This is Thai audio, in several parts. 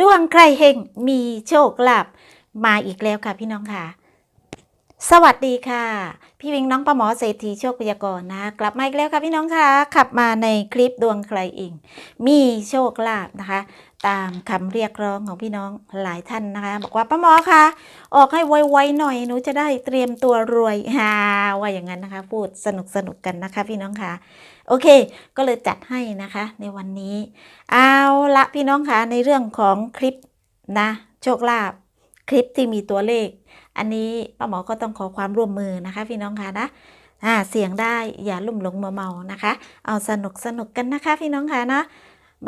ดวงใครเฮงมีโชคลาภมาอีกแล้วค่ะพี่น้องค่ะ สวัสดีค่ะ พี่วิงน้องประหมอเศรษฐีโชคพยากรนะ กลับมาอีกแล้วค่ะพี่น้องค่ะ ขับมาในคลิปดวงใครเองมีโชคลาภนะคะ ตามคำเรียกร้องของพี่น้องหลายท่านนะคะ บอกว่าป้าหมอคะออกให้ไวๆหน่อยหนูจะได้เตรียมตัวรวยฮ่าว่าอย่างนั้นนะคะ พูดสนุกสนุกๆกันนะคะ พี่น้องค่ะ โอเค ก็เลยจัดให้นะคะในวันนี้ เอาละพี่น้องคะในเรื่องของคลิปนะโชคลาภคลิปที่มีตัวเลข อันนี้ป้าหมอก็ต้องขอความร่วมมือนะคะ พี่น้องคะนะอ่าเสียงได้อย่าลุ่มหลงมัวเมานะคะ เอาสนุกสนุกกันนะคะ พี่น้องคะนะ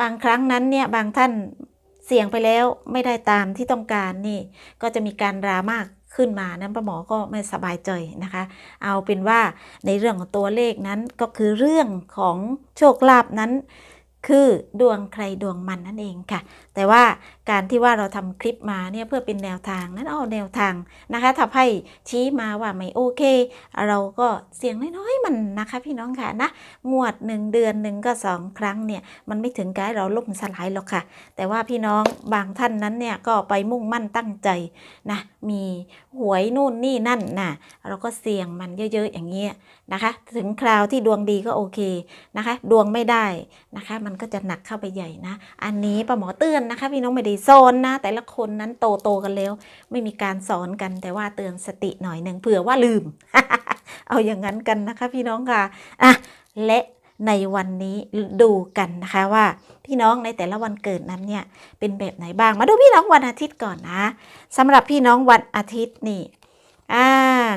บางครั้งนั้นเนี่ยบางท่านเสี่ยงไปแล้วไม่ได้ตามที่ต้องการนี่ ก็จะมีการดราม่า ขึ้นมานั้นป้าหมอก็ไม่สบายใจนะคะ เอาเป็นว่าในเรื่องของตัวเลขนั้นก็คือเรื่องของโชคลาภนั้น คือดวงใครดวงมันนั่นเองค่ะ แต่ว่าการที่ว่าเราทำคลิปมาเนี่ยเพื่อเป็นแนวทางนั้นเอาแนวทางนะคะถ้าไพ่ชี้มาว่าไม่โอเค เราก็เสียงน้อยๆมันนะคะพี่น้องค่ะนะงวดหนึ่งเดือนหนึ่งก็สองครั้งเนี่ยมันไม่ถึงกับเราล่มสลายหรอกค่ะ แต่ว่าพี่น้องบางท่านนั้นเนี่ยก็ไปมุ่งมั่นตั้งใจนะมีหวยนู่นนี่นั่นนะเราก็เสี่ยงมันเยอะๆอย่างเงี้ยนะคะ ถึงคราวที่ดวงดีก็โอเคนะคะ ดวงไม่ได้นะคะ มันก็จะหนักเข้าไปใหญ่นะ อันนี้ป้าหมอเตือนนะคะพี่น้องไม่ได้สอนนะ แต่ละคนนั้นโตโตกันแล้ว ไม่มีการสอนกันแต่ว่าเตือนสติหน่อยหนึ่งเผื่อว่าลืม เอาอย่างนั้นกันนะคะพี่น้องค่ะอะและในวันนี้ดูกันนะคะว่าพี่น้องในแต่ละวันเกิดนั้นเนี่ยเป็นแบบไหนบ้าง มาดูพี่น้องวันอาทิตย์ก่อนนะสำหรับพี่น้องวันอาทิตย์นี่อ่า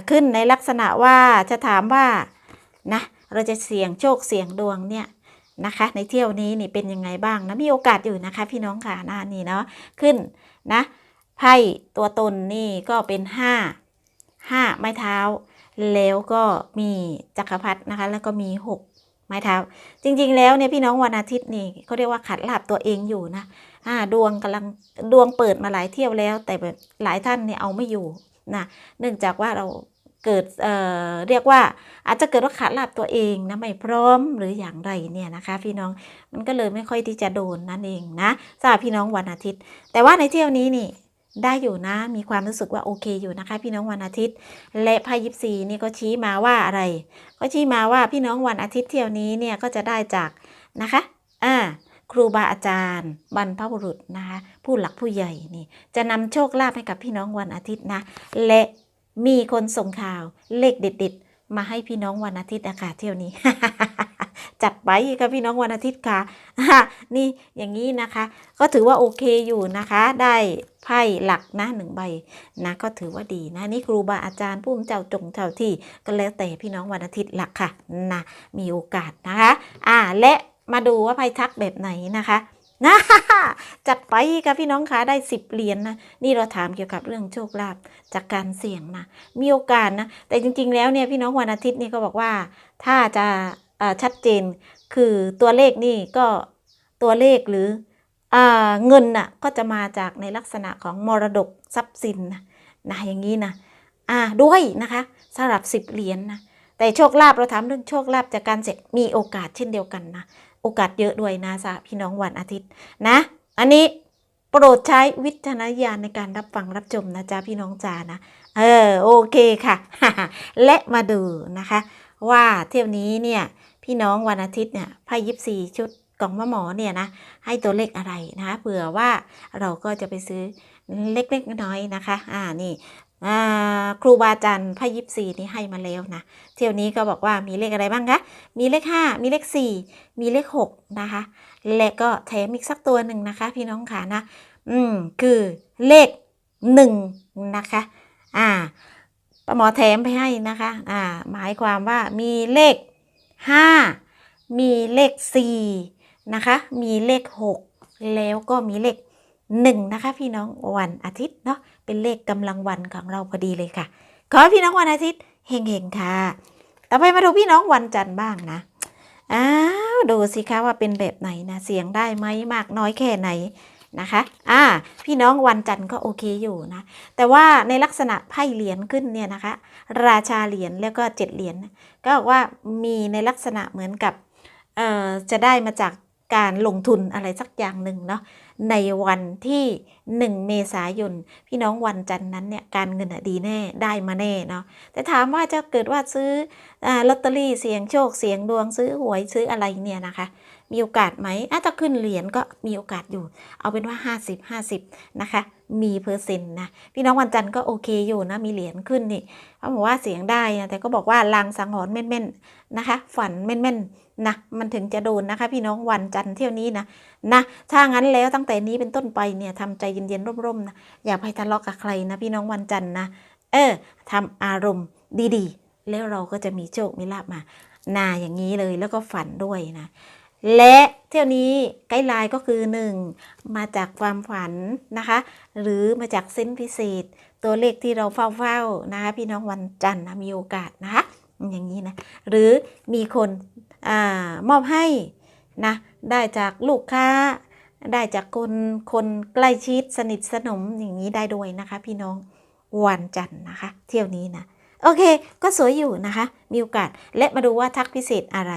ขึ้นในลักษณะว่าจะถามว่านะเราจะเสี่ยงโชคเสี่ยงดวงเนี่ย นะคะ ในเที่ยวนี้นี่เป็นยังไงบ้างนะมีโอกาสอยู่นะคะ พี่น้องค่ะหน้านี่เนาะขึ้นนะไพ่ตัวตนนี่ก็เป็นห้าห้าไม้เท้า แล้วก็มีจักรพรรดินะคะ แล้วก็มีหกไม้เท้า จริง ๆ แล้วเนี่ยพี่น้องวันอาทิตย์นี่เขาเรียกว่าขัดลาบตัวเองอยู่นะอ่าดวงกำลังดวงเปิดมาหลายเที่ยวแล้ว แต่แบบหลายท่านเนี่ยเอาไม่อยู่นะเนื่องจากว่าเรา เกิดเเรียกว่าอาจจะเกิดว่าขาดลาบตัวเองนะไม่พร้อมหรืออย่างไรเนี่ยนะคะ พี่น้องมันก็เลยไม่ค่อยที่จะโดนนั่นเองนะสำหรับพี่น้องวันอาทิตย์ แต่ว่าในเที่ยวนี้นี่ได้อยู่นะมีความรู้สึกว่าโอเคอยู่นะคะ พี่น้องวันอาทิตย์ และไพ่ยิปซีนี่ก็ชี้มาว่าอะไร ก็ชี้มาว่าพี่น้องวันอาทิตย์เที่ยวนี้เนี่ยก็จะได้จากนะคะอ่าครูบาอาจารย์ บรรพบุรุษนะคะผู้หลักผู้ใหญ่นี่ จะนำโชคลาภให้กับพี่น้องวันอาทิตย์นะ และ มีคนส่งข่าวเลขเด็ดๆ มาให้พี่น้องวันอาทิตย์อากาศเที่ยวนี้ จัดไปค่ะพี่น้องวันอาทิตย์ค่ะนี่อย่างนี้นะคะ ก็ถือว่าโอเคอยู่นะคะ ได้ไพ่หลักนะหนึ่งใบนะก็ถือว่าดีนะนี่ครูบาอาจารย์ผู้มีเจ้าจงเจ้าที่ก็แล้วแต่พี่น้องวันอาทิตย์หลักค่ะนะมีโอกาสนะคะ อ่าและมาดูว่าไพ่ทักแบบไหนนะคะ นะจัดไปค่ะพี่น้องคะได้สิบเหรียญนนะนี่เราถามเกี่ยวกับเรื่องโชคลาภจากการเสี่ยงนะมีโอกาสนะ แต่จริง ๆ แล้วเนี่ยพี่น้องวันอาทิตย์นี่ก็บอกว่า ถ้าจะชัดเจนคือตัวเลขนี่ก็ตัวเลขหรืออเงินน่ะก็จะมาจากในลักษณะของมรดกทรัพย์สินนะนะอย่างนี้นะอ่าด้วยนะคะสำหรับสิบเหรียญนะแต่โชคลาภเราถามเรื่องโชคลาภจากการเสร็จมีโอกาสเช่นเดียวกันนะ โอกาสเยอะด้วยนะสำหรับพี่น้องวันอาทิตย์นะ อันนี้โปรดใช้วิจารณญาณในการรับฟังรับชมนะจ๊ะพี่น้องจ๋านะ เออโอเคค่ะ และมาดูนะคะ ว่าเที่ยวนี้เนี่ยพี่น้องวันอาทิตย์เนี่ยไพ่ยิปซีชุดกล่องมะหมอเนี่ยนะให้ตัวเลขอะไรนะคะเผื่อว่าเราก็จะไปซื้อเล็กๆน้อยๆนะคะ อ่านี่ ครูบาอาจารย์พระยิปซีนี่ให้มาแล้วนะ เที่ยวนี้ก็บอกว่ามีเลขอะไรบ้างคะมีเลข 5 มีเลข 4 มีเลข 6 นะคะ และก็แถมอีกสักตัวหนึ่งนะคะ พี่น้องค่ะนะ อืม คือเลข 1 นะคะ อ่าป้าหมอแถมไปให้นะคะ อ่า หมายความว่ามีเลข 5 มีเลข 4 นะคะ มีเลข 6 แล้วก็มีเลข 1 นะคะ พี่น้องวันอาทิตย์เนาะเป็นเลขกำลังวันของเราพอดีเลยค่ะ ขอพี่น้องวันอาทิตย์เฮงๆค่ะ ต่อไปมาดูพี่น้องวันจันทร์บ้างนะอ้าวดูสิคะว่าเป็นแบบไหนนะ เสียงได้ไหมมากน้อยแค่ไหนนะคะ อ่า พี่น้องวันจันทร์ก็โอเคอยู่นะ แต่ว่าในลักษณะไพ่เหรียญขึ้นเนี่ยนะคะ ราชาเหรียญแล้วก็เจ็ดเหรียญก็บอกว่ามีในลักษณะเหมือนกับ เอ่อ จะได้มาจากการลงทุนอะไรสักอย่างหนึ่งเนาะ ในวันที่ 1 เมษายน พี่น้องวันจันทร์นั้นเนี่ยการเงินดีแน่ได้มาแน่เนาะแต่ถามว่าจะเกิดว่าซื้ออลอตเตอรี่เสียงโชคเสียงดวงซื้อหวยซื้ออะไรเนี่ยนะคะ มีโอกาสไหมอาจจะขึ้นเหรียญก็มีโอกาสอยู่ เอาเป็นว่า 50 50 นะคะ มีเปอร์เซ็นต์นะพี่น้องวันจันทร์ก็โอเคอยู่นะมีเหรียญขึ้นนี่เขาบอกว่าเสียงได้นะแต่ก็บอกว่าลางสังหรณ์แม่นๆนะคะ ฝันแม่นๆ นะมันถึงจะโดนนะคะ พี่น้องวันจันทร์เที่ยวนี้นะนะถ้างั้นแล้วตั้งแต่นี้เป็นต้นไปเนี่ยทำใจเย็นๆร่มๆนะอย่าไปทะเลาะกับใครนะพี่น้องวันจันทร์นะเออทำอารมณ์ดีๆ แล้วเราก็จะมีโชคมีลาบมานาอย่างนี้เลยแล้วก็ฝันด้วยนะ และเที่ยวนี้ไกด์ไลน์ก็คือหนึ่งมาจากความฝันนะคะ หรือมาจากเส้นพิเศษ ตัวเลขที่เราเฝ้าๆนะคะ พี่น้องวันจันทร์นะมีโอกาสนะคะอย่างนี้นะหรือมีคน อมอบให้นะได้จากลูกค้า ได้จากคนคนใกล้ชิดสนิทสนมอย่างนี้ได้ด้วยนะคะ พี่น้องวันจันทร์นะคะ เที่ยวนี้นะโอเค ก็สวยอยู่นะคะ มีโอกาสและมาดูว่าทักพิเศษอะไร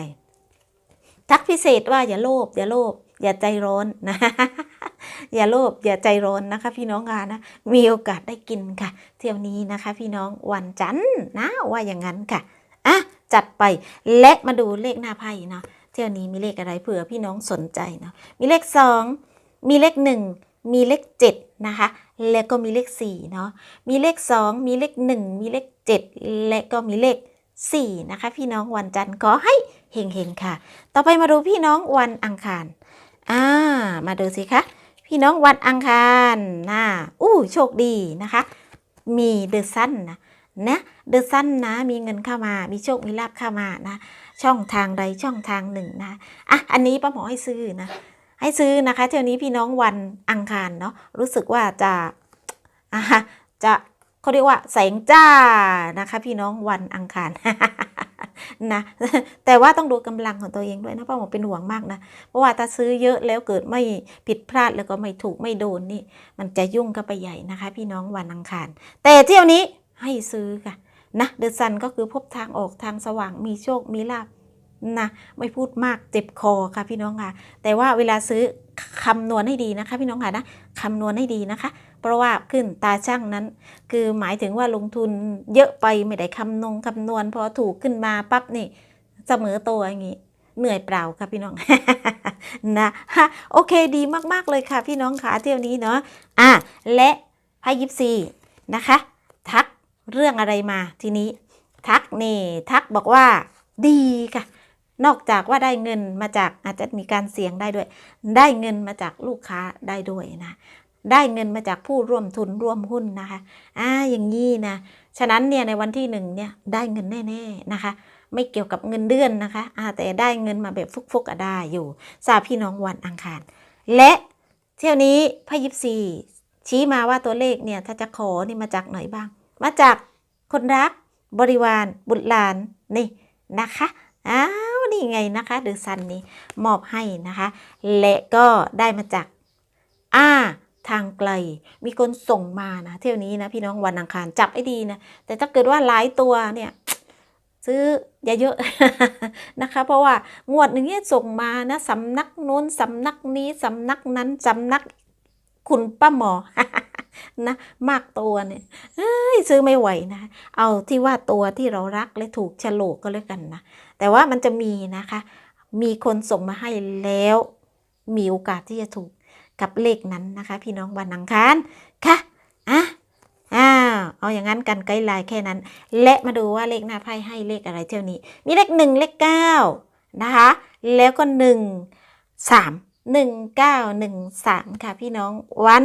ทักพิเศษว่าอย่าโลภอย่าโลภอย่าใจร้อนนะอย่าโลภอย่าใจร้อนนะคะ พี่น้องค่ะนะมีโอกาสได้กินค่ะ เที่ยวนี้นะคะ พี่น้องวันจันทร์นะว่าอย่างนั้นค่ะ จัดไปและมาดูเลขหน้าไพ่นะ เที่ยวนี้มีเลขอะไรเผื่อพี่น้องสนใจเนาะมีเลขสองมีเลขหนึ่งมีเลขเจ็ดนะคะ แล้วก็มีเลขสี่เนาะ มีเลขสองมีเลขหนึ่งมีเลขเจ็ดและก็มีเลขสี่นะคะ พี่น้องวันจันทร์ขอให้เฮงๆค่ะ ต่อไปมาดูพี่น้องวันอังคาร อ่า มาดูสิคะ พี่น้องวันอังคารนะอู้โชคดีนะคะ มีเดอะซันนะ นะเดือะซันนะ มีเงินเข้ามา มีโชค มีลาบเข้ามานะ ช่องทางใดช่องทางหนึ่งนะ อะ อันนี้ป้าหมอให้ซื้อนะ ให้ซื้อนะคะ เที่ยวนี้พี่น้องวันอังคารเนาะ รู้สึกว่าจะอะจะเขาเรียกว่าแสงจ้านะคะ พี่น้องวันอังคารนะแต่ว่าต้องดูกำลังของตัวเองด้วยนะป้าหมอเป็นห่วงมากนะ เพราะว่าถ้าซื้อเยอะแล้วเกิดไม่ผิดพลาดแล้วก็ไม่ถูกไม่โดนนี่ มันจะยุ่งกันไปใหญ่นะคะ พี่น้องวันอังคาร แต่เที่ยวนี้ ให้ซื้อค่ะนะเดอะซันก็คือพบทางออกทางสว่างมีโชคมีลาบนะไม่พูดมากเจ็บคอค่ะพี่น้องค่ะ แต่ว่าเวลาซื้อคำนวณให้ดีนะคะพี่น้องค่ะนะคำนวณให้ดีนะคะ เพราะว่าขึ้นตาช่างนั้น คือหมายถึงว่าลงทุนเยอะไปไม่ได้คำนงคำนวณพอถูกขึ้นมาปั๊บนี่เสมอตัวอย่างงี้เหนื่อยเปล่าค่ะพี่น้องนะฮะโอเคดีมากๆเลยค่ะพี่น้องขาเที่ยวนี้เนาะอะและไพ่ยิปซีนะคะ ทัก เรื่องอะไรมาทีนี้ ทักนี่ทักบอกว่าดีค่ะ นอกจากว่าได้เงินมาจากอาจจะมีการเสี่ยงได้ด้วย ได้เงินมาจากลูกค้าได้ด้วยนะได้เงินมาจากผู้ร่วมทุนร่วมหุ้นนะคะอ่าอย่างนี้นะฉะนั้นเนี่ยในวันที่หนึ่งเนี่ยได้เงินแน่ๆนะคะ ไม่เกี่ยวกับเงินเดือนนะคะอ่าแต่ได้เงินมาแบบฟุกๆก็ได้อยู่ทราบพี่น้องวันอังคาร และเที่ยวนี้พยิปซีชี้มาว่าตัวเลขเนี่ยถ้าจะขอนี่มาจากไหนบ้าง มาจากคนรักบริวารบุตรหลานนี่นะคะอ้าวนี่ไงนะคะเดอซันนี้มอบให้นะคะ และก็ได้มาจากอ่าทางไกล มีคนส่งมานะเที่ยวนี้นะพี่น้องวันอังคารจับให้ดีนะ แต่ถ้าเกิดว่าหลายตัวเนี่ยซื้ออย่าเยอะนะคะ เพราะว่างวดหนึ่งเนี่ยส่งมานะสำนักโน้นสำนักนี้สำนักนั้นสำนักคุณป้าหมอ นะมากตัวเนี่ยเอ้ยซื้อไม่ไหวนะ เอาที่ว่าตัวที่เรารักและถูกฉลกก็แล้วกันนะ แต่ว่ามันจะมีนะคะ มีคนส่งมาให้แล้ว มีโอกาสที่จะถูกกับเลขนั้นนะคะ พี่น้องวันอังคารค่ะอะอ้าวเอาอย่างนั้นกันไกด์ไลน์แค่นั้น และมาดูว่าเลขหน้าไพ่ให้เลขอะไรเที่ยวนี้ มีเลขหนึ่งเลขเก้านะคะ แล้วก็หนึ่งสามหนึ่งเก้าหนึ่งสามค่ะพี่น้องวัน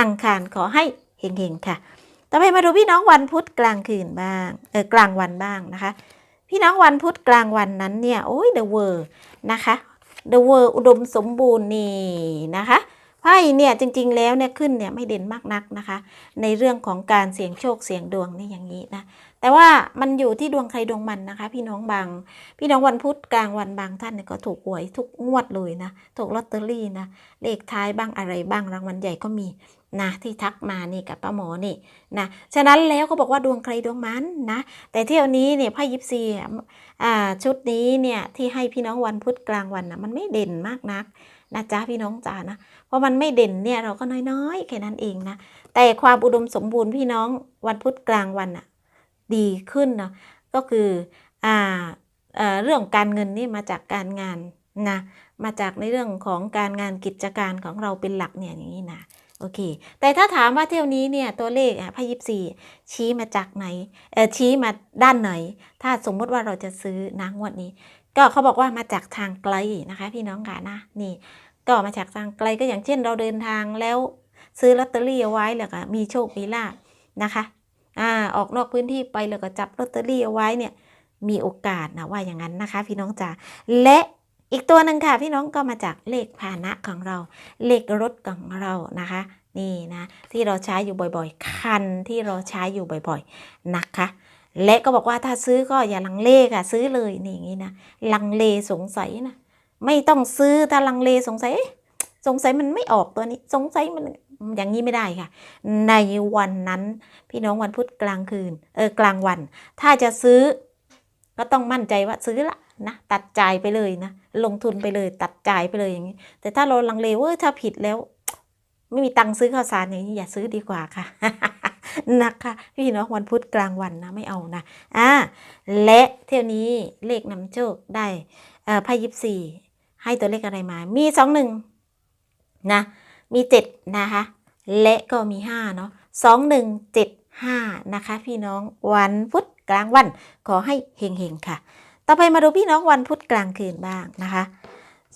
อังคารขอให้เฮงๆค่ะ ต่อไปมาดูพี่น้องวันพุธกลางคืนบ้าง เออกลางวันบ้างนะคะ พี่น้องวันพุธกลางวันนั้นเนี่ยโอ้ย The World นะคะ The World อุดมสมบูรณ์นี่นะคะไพ่เนี่ยจริงๆแล้วเนี่ยขึ้นเนี่ยไม่เด่นมากนักนะคะ ในเรื่องของการเสี่ยงโชคเสี่ยงดวงนี่อย่างนี้นะ แต่ว่ามันอยู่ที่ดวงใครดวงมันนะคะ พี่น้องบาง พี่น้องวันพุธกลางวันบางท่านเนี่ยก็ถูกหวยทุกงวดเลยนะ ถูกลอตเตอรี่นะ เลขท้ายบ้างอะไรบ้างรางวัลใหญ่ก็มีนะที่ทักมานี่กับป้าหมอนี่นะฉะนั้นแล้วก็บอกว่าดวงใครดวงมันนะ แต่เที่ยวนี้เนี่ยไพ่ยิปซีอะอ่าชุดนี้เนี่ยที่ให้พี่น้องวันพุธกลางวันนะมันไม่เด่นมากนักนะจ๊ะพี่น้องจ๋านะเพราะมันไม่เด่นเนี่ยเราก็น้อยๆแค่นั้นเองนะแต่ความอุดมสมบูรณ์พี่น้องวันพุธกลางวันอะ ดีขึ้นเนาะก็คืออ่าเอ่อเรื่องการเงินนี่มาจากการงานนะมาจากในเรื่องของการงานกิจการของเราเป็นหลักเนี่ยอย่างนี้นะโอเค แต่ถ้าถามว่าเที่ยวนี้เนี่ยตัวเลขอะพยิบสี่ชี้มาจากไหนเออชี้มาด้านไหน ถ้าสมมติว่าเราจะซื้อนะงวดนี้ ก็เขาบอกว่ามาจากทางไกลนะคะ พี่น้องค่ะนะนี่ ก็มาจากทางไกลก็อย่างเช่นเราเดินทางแล้วซื้อลอตเตอรี่เอาไว้แล้วก็มีโชคมีลาภนะคะ อ่าออกนอกพื้นที่ไปแล้วก็จับลอตเตอรี่เอาไว้เนี่ยมีโอกาสนะว่าอย่างนั้นนะคะ พี่น้องจ๋าและอีกตัวหนึ่งค่ะ พี่น้องก็มาจากเลขพานะของเรา เลขรถของเรานะคะ นี่นะที่เราใช้อยู่บ่อยๆ คันที่เราใช้อยู่บ่อยๆนะคะ และก็บอกว่าถ้าซื้อก็อย่าลังเลค่ะ ซื้อเลยนี่อย่างนี้นะลังเลสงสัยนะไม่ต้องซื้อถ้าลังเลสงสัยสงสัยมันไม่ออกตัวนี้ สงสัยมัน อย่างนี้ไม่ได้ค่ะ ในวันนั้นพี่น้องวันพุธกลางคืน เออกลางวัน ถ้าจะซื้อ ก็ต้องมั่นใจว่าซื้อละนะตัดจ่ายไปเลยนะลงทุนไปเลย ตัดจ่ายไปเลยอย่างนี้ แต่ถ้าเราลังเลว่าถ้าผิดแล้ว ไม่มีตังค์ซื้อข้าวสารอย่างนี้อย่าซื้อดีกว่าค่ะนะคะพี่น้องวันพุธกลางวันนะไม่เอานะอ่าและเที่ยวนี้เลขนำโชคได้เอ่อไพ่ยิปซีให้ตัวเลขอะไรมา มีสองหนึ่งนะ มีเจ็ดนะคะ และก็มีห้าเนาะสองหนึ่งเจ็ดห้านะคะ พี่น้องวันพุธกลางวันขอให้เฮงๆค่ะ ต่อไปมาดูพี่น้องวันพุธกลางคืนบ้างนะคะ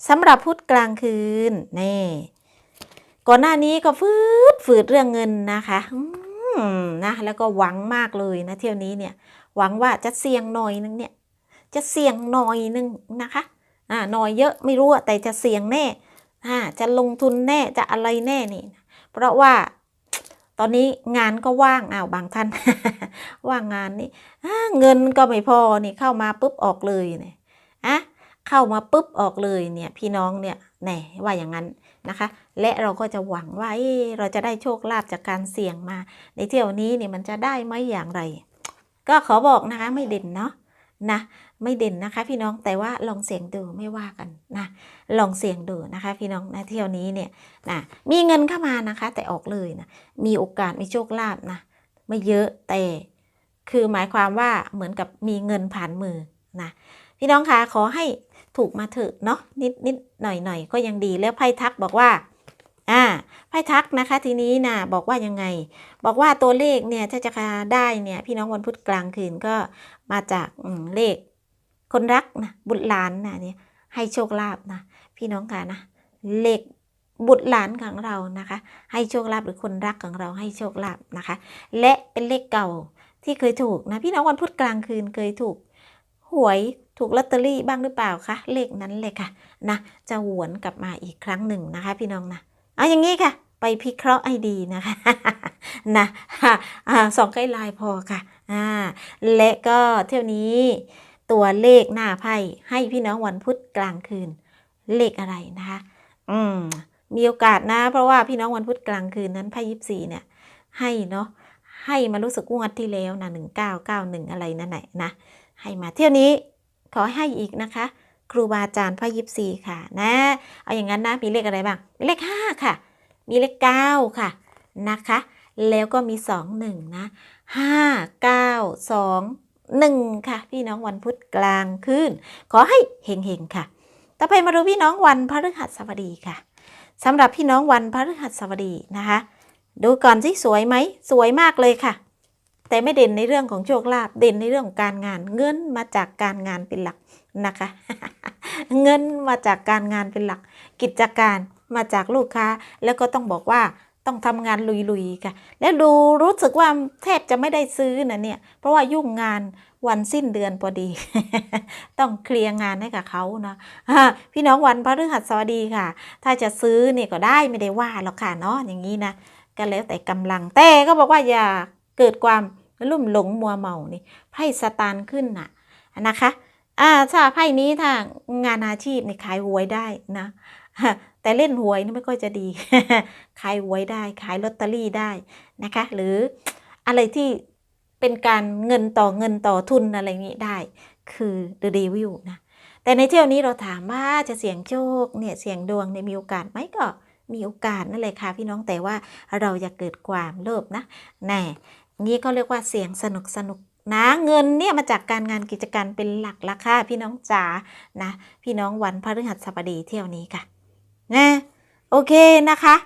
สำหรับพุธกลางคืนนี่ก่อนหน้านี้ก็ฟืดฝืดเรื่องเงินนะคะนะแล้วก็หวังมากเลยนะเที่ยวนี้เนี่ย หวังว่าจะเสี่ยงหน่อยนึงเนี่ย จะเสี่ยงหน่อยนึงนะคะอ่าหน่อยเยอะไม่รู้แต่จะเสี่ยงแน่ อ่าจะลงทุนแน่จะอะไรแน่นี่ เพราะว่าตอนนี้งานก็ว่างอ้าวบางท่าน ว่างงานนี่เงินก็ไม่พอนี่เข้ามาปุ๊บออกเลยเนี่ยอะเข้ามาปุ๊บออกเลยเนี่ยพี่น้องเนี่ยแน่ว่าอย่างนั้นนะคะ และเราก็จะหวังว่าเเราจะได้โชคลาภจากการเสี่ยงมา ในเที่ยวนี้เนี่ยมันจะได้ไหมอย่างไร ก็ขอบอกนะคะไม่เด่นเนาะนะ ไม่เด่นนะคะ พี่น้องแต่ว่าลองเสี่ยงดูไม่ว่ากันนะลองเสี่ยงดูนะคะ พี่น้องนะเที่ยวนี้เนี่ยนะมีเงินเข้ามานะคะ แต่ออกเลยนะมีโอกาสมีโชคลาภนะไม่เยอะแต่คือหมายความว่าเหมือนกับมีเงินผ่านมือนะพี่น้องคะขอให้ถูกมาเถอะเนาะนิดนิดหน่อยหน่อยก็ยังดีแล้วไพ่ทักบอกว่าอ่าไพ่ทักนะคะทีนี้นะบอกว่ายังไง บอกว่าตัวเลขเนี่ยถ้าจะได้เนี่ยพี่น้องวันพุธกลางคืนก็มาจากเลข คนรักนะบุตรหลานนะเนี่ยให้โชคลาภนะพี่น้องค่ะนะเลขบุตรหลานของเรานะคะ ให้โชคลาภหรือคนรักของเราให้โชคลาภนะคะ และเป็นเลขเก่าที่เคยถูกนะพี่น้องวันพุธกลางคืนเคยถูกหวยถูกลอตเตอรี่บ้างหรือเปล่าคะเลขนั้นเลยค่ะนะจะหวนกลับมาอีกครั้งหนึ่งนะคะ พี่น้องนะเอาอย่างนี้ค่ะ ไปพิเคราะห์ให้ดีนะคะนะอ่าสองใกล้ลายพอค่ะอ่าและก็เที่ยวนี้ ตัวเลขหน้าไพ่ให้พี่น้องวันพุธกลางคืน เลขอะไรนะคะ อืม มีโอกาสนะ เพราะว่าพี่น้องวันพุธกลางคืนนั้นไพ่ยิปซีเนี่ย ให้เนาะให้มารู้สึกงวดที่แล้วนะหนึ่งเก้าเก้าหนึ่งอะไรนั่นแหละนะ ให้มาเที่ยวนี้ขอให้อีกนะคะ ครูบาอาจารย์ไพ่ยิปซีค่ะ นะ เอาอย่างนั้นนะมีเลขอะไรบ้างมีเลขห้าค่ะ มีเลขเก้าค่ะนะคะ แล้วก็มีสองหนึ่งนะห้าเก้าสอง หนึ่งค่ะ พี่น้องวันพุธกลางคืนขอให้เฮงๆค่ะ ต่อไปมาดูพี่น้องวันพฤหัสบดีค่ะสำหรับพี่น้องวันพฤหัสบดีนะคะ ดูก่อนสิสวยไหมสวยมากเลยค่ะ แต่ไม่เด่นในเรื่องของโชคลาภเด่นในเรื่องของการงาน เงินมาจากการงานเป็นหลักนะคะ เงินมาจากการงานเป็นหลัก กิจการมาจากลูกค้า แล้วก็ต้องบอกว่า ต้องทำงานลุยๆค่ะ แล้วดูรู้สึกว่าแทบจะไม่ได้ซื้อนะเนี่ย เพราะว่ายุ่งงานวันสิ้นเดือนพอดี ต้องเคลียร์งานให้กับเขานะพี่น้องวันพฤหัสบดีค่ะ ถ้าจะซื้อเนี่ยก็ได้ไม่ได้ว่าหรอกค่ะเนาะอย่างนี้นะก็แล้วแต่กำลังแต่ก็บอกว่าอย่าเกิดความลุ่มหลงมัวเมานี่ไพ่สตาร์ขึ้นน่ะนะคะอ่าถ้าไพ่นี้ถ้างานอาชีพนี่ขายหวยได้นะ แต่เล่นหวยนี่ไม่ค่อยจะดี ขายหวยได้ ขายลอตเตอรี่ได้นะคะ หรืออะไรที่เป็นการเงินต่อเงินต่อทุนอะไรงนี้ได้ คือ The Devil นะ แต่ในเที่ยวนี้เราถามว่าจะเสี่ยงโชคเนี่ยเสี่ยงดวงเนี่ยมีโอกาสไหมก็มีโอกาสนั่นเลยค่ะพี่น้องแต่ว่าเราอย่าเกิดความโลภนะแน่งี้ก็เรียกว่าเสี่ยงสนุกสนุกนะเงินเนี่ยมาจากการงานกิจการเป็นหลักราคาพี่น้องจ๋านะ พี่น้องวันพฤหัสบดีเที่ยวนี้ค่ะ นะโอเคนะคะ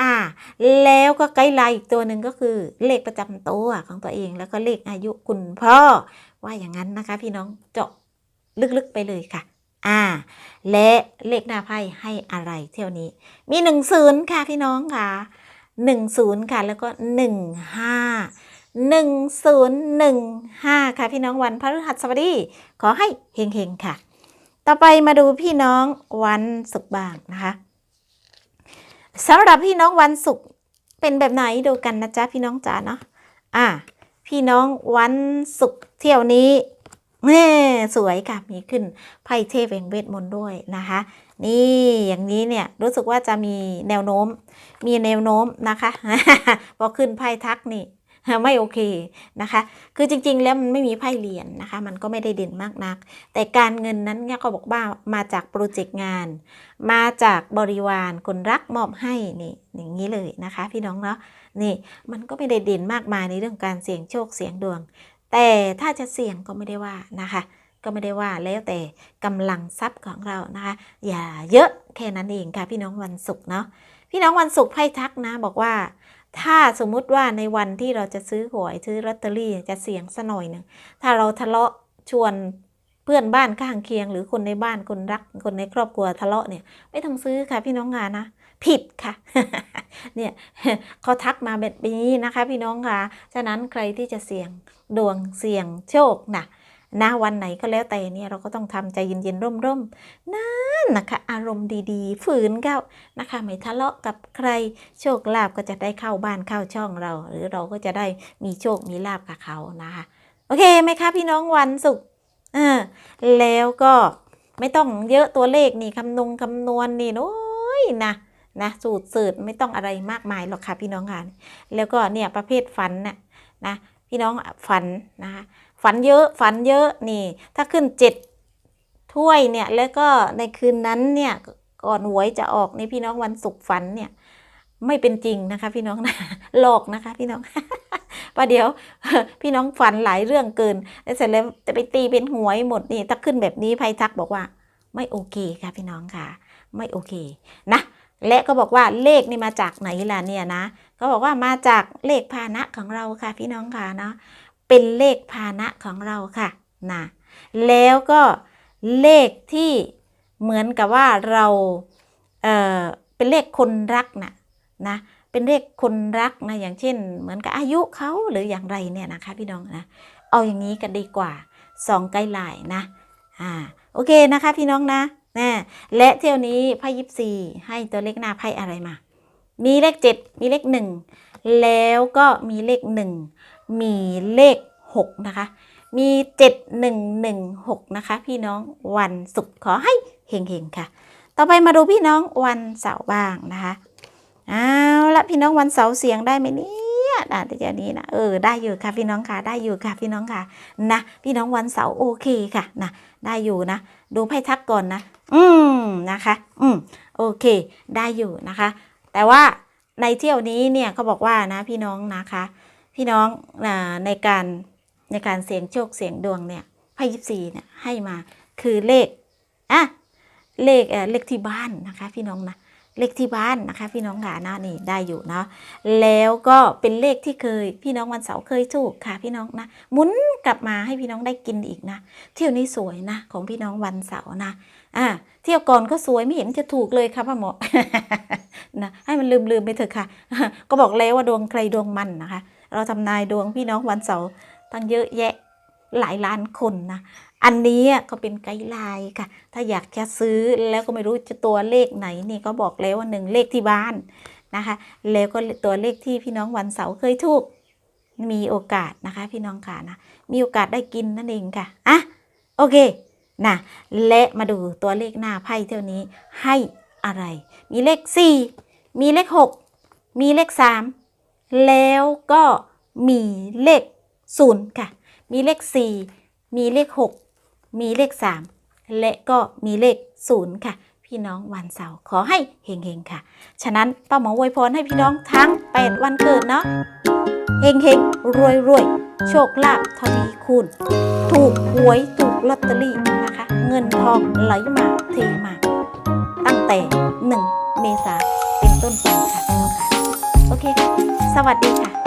อ่า แล้วก็ไกด์ไลน์อีกตัวหนึ่งก็คือเลขประจำตัวของตัวเองแล้วก็เลขอายุคุณพ่อ ว่าอย่างนั้นนะคะ พี่น้องเจาะลึกๆไปเลยค่ะ อ่า และเลขหน้าไพ่ให้อะไรเที่ยวนี้ มีหนึ่งศูนย์ค่ะพี่น้องค่ะหนึ่งศูนย์ค่ะ แล้วก็หนึ่งห้าหนึ่งศูนย์หนึ่งห้าค่ะพี่น้องวันพฤหัสบดี ขอให้เฮงๆค่ะ ต่อไปมาดูพี่น้องวันศุกร์บ้างนะคะสำหรับพี่น้องวันศุกร์เป็นแบบไหนดูกันนะจ๊ะพี่น้องจ๋าเนาะอ่าพี่น้องวันศุกร์เที่ยวนี้เน่สวยค่ะมีขึ้นไพ่เทพแห่งเวทมนต์ด้วยนะคะ นี่อย่างนี้เนี่ยรู้สึกว่าจะมีแนวโน้ม มีแนวโน้มนะคะพอขึ้นไพ่ทักนี่ ไม่โอเคนะคะ คือจริงๆ แล้วมันไม่มีไพ่เหรียญนะคะ มันก็ไม่ได้เด่นมากนัก แต่การเงินนั้นเนี่ยเขาบอกว่ามาจากโปรเจกต์งาน มาจากบริวารคนรักมอบให้นี่อย่างนี้เลยนะคะ พี่น้องเนาะนี่มันก็ไม่ได้เด่นมากมายในเรื่องการเสี่ยงโชคเสี่ยงดวง แต่ถ้าจะเสี่ยงก็ไม่ได้ว่านะคะก็ไม่ได้ว่าแล้วแต่กำลังทรัพย์ของเรานะคะ อย่าเยอะแค่นั้นเองค่ะพี่น้องวันศุกร์เนาะพี่น้องวันศุกร์ไพ่ทักนะบอกว่า ถ้าสมมุติว่าในวันที่เราจะซื้อหวยซื้อลอตเตอรี่จะเสี่ยงสะหน่อยหนึ่งถ้าเราทะเลาะชวนเพื่อนบ้านข้างเคียง หรือคนในบ้านคนรัก คนในครอบครัวทะเลาะเนี่ย ไม่ต้องซื้อค่ะพี่น้องงานนะผิดค่ะ เนี่ยเขาทักมาแบบนี้นะคะ พี่น้องค่ะ ฉะนั้นใครที่จะเสี่ยงดวงเสี่ยงโชคนะ หนะวันไหนก็แล้วแต่เนี่ยเราก็ต้องทำใจเย็นๆร่มๆนั่นนะคะ อารมณ์ดีๆ ฝืนเข้านะคะ ไม่ทะเลาะกับใครโชคลาภก็จะได้เข้าบ้านเข้าช่องเรา หรือเราก็จะได้มีโชคมีลาภกับเขานะคะ โอเคไหมคะพี่น้องวันศุกร์เออแล้วก็ไม่ต้องเยอะตัวเลขนี่คำนงคำนวณนี่โอ้ยนะนะสูตรสืบไม่ต้องอะไรมากมายหรอกค่ะพี่น้องค่ะแล้วก็เนี่ยประเภทฝันน่ะนะพี่น้องฝันนะคะ ฝันเยอะฝันเยอะนี่ ถ้าขึ้นเจ็ดถ้วยเนี่ยแล้วก็ในคืนนั้นเนี่ยก่อนหวยจะออกในพี่น้องวันศุกร์ฝันเนี่ยไม่เป็นจริงนะคะพี่น้องนะหลอกนะคะพี่น้องประเดี๋ยวพี่น้องฝันหลายเรื่องเกินแล้วเสร็จแล้วจะไปตีเป็นหวยหมดนี่ถ้าขึ้นแบบนี้ไพทักบอกว่า ไม่โอเคค่ะพี่น้องค่ะ ไม่โอเคนะและก็บอกว่าเลขนี่มาจากไหนล่ะเนี่ยนะ ก็บอกว่ามาจากเลขพานะของเราค่ะพี่น้องค่ะเนาะ เป็นเลขพาหนะของเราค่ะนะแล้วก็เลขที่เหมือนกับว่าเราเออเป็นเลขคนรักนะนะเป็นเลขคนรักนะอย่างเช่น เหมือนกับอายุเขาหรืออย่างไรเนี่ยนะคะพี่น้องนะเอาอย่างนี้กันดีกว่าสองไกด์ไลน์นะอ่าโอเคนะคะพี่น้องนะนะและเที่ยวนี้ไพ่ยิปซีให้ตัวเลขหน้าไพ่อะไรมา มีเลขเจ็ดมีเลขหนึ่งแล้วก็มีเลขหนึ่ง มีเลขหกนะคะ มีเจ็ดหนึ่งหนึ่งหกนะคะ พี่น้องวันศุกร์ขอให้เฮงๆค่ะ ต่อไปมาดูพี่น้องวันเสาร์บ้างนะคะเอาละพี่น้องวันเสาร์เสียงได้ไหมเนี่ยนะเดี๋ยวนี้นะเออได้อยู่ค่ะพี่น้องค่ะได้อยู่ค่ะพี่น้องค่ะนะพี่น้องวันเสาร์โอเคค่ะนะได้อยู่นะ ดูไพ่ทักก่อนนะ อืมนะคะ อืมโอเค ได้อยู่นะคะ แต่ว่าในเที่ยวนี้เนี่ยเขาบอกว่านะพี่น้องนะคะ พี่น้องในการในการเสียงโชคเสียงดวงเนี่ยไพ่ยิปซีเนี่ยให้มาคือเลขอะเลขเอ่อเลขที่บ้านนะคะพี่น้องนะเลขที่บ้านนะคะพี่น้องค่ะนะนี่ได้อยู่เนาะแล้วก็เป็นเลขที่เคย พี่น้องวันเสาร์เคยถูกค่ะพี่น้องนะหมุนกลับมาให้พี่น้องได้กินอีกนะเที่ยวนี้สวยนะของพี่น้องวันเสาร์นะอ่าเที่ยวก่อนก็สวยไม่เห็นจะถูกเลยค่ะพ่อหมอนะให้มันลืมลืมๆไปเถอะค่ะ ก็บอกแล้วว่าดวงใครดวงมันนะคะ เราทำนายดวงพี่น้องวันเสาร์ตั้งเยอะแยะหลายล้านคนนะอันนี้ก็เป็นไกด์ไลน์ค่ะ ถ้าอยากจะซื้อแล้วก็ไม่รู้จะตัวเลขไหนนี่ก็บอกแล้วว่าหนึ่งเลขที่บ้านนะคะ แล้วก็ตัวเลขที่พี่น้องวันเสาร์เคยถูก มีโอกาสนะคะ พี่น้องค่ะนะ มีโอกาสได้กินนั่นเองค่ะอะโอเคนะและมาดูตัวเลขหน้าไพ่เท่านี้ให้อะไร มีเลข 4 มีเลข 6 มีเลข 3 แล้วก็มีเลข0ค่ะ มีเลข4มีเลข6มีเลข3และก็มีเลขศูนย์ค่ะ พี่น้องวันเสาร์ขอให้เฮงๆค่ะ ฉะนั้นป้าหมออวยพรให้พี่น้องทั้ง 8 วันเกิดเนาะเฮงเฮงรวยรวยๆโชคลาภทวีคูณ ถูกหวยถูกลอตเตอรี่นะคะ เงินทองไหลมาเทมา ตั้งแต่ 1 เมษาเป็นต้นไปค่ะพี่น้องค่ะ โอเคค่ะ สวัสดีค่ะ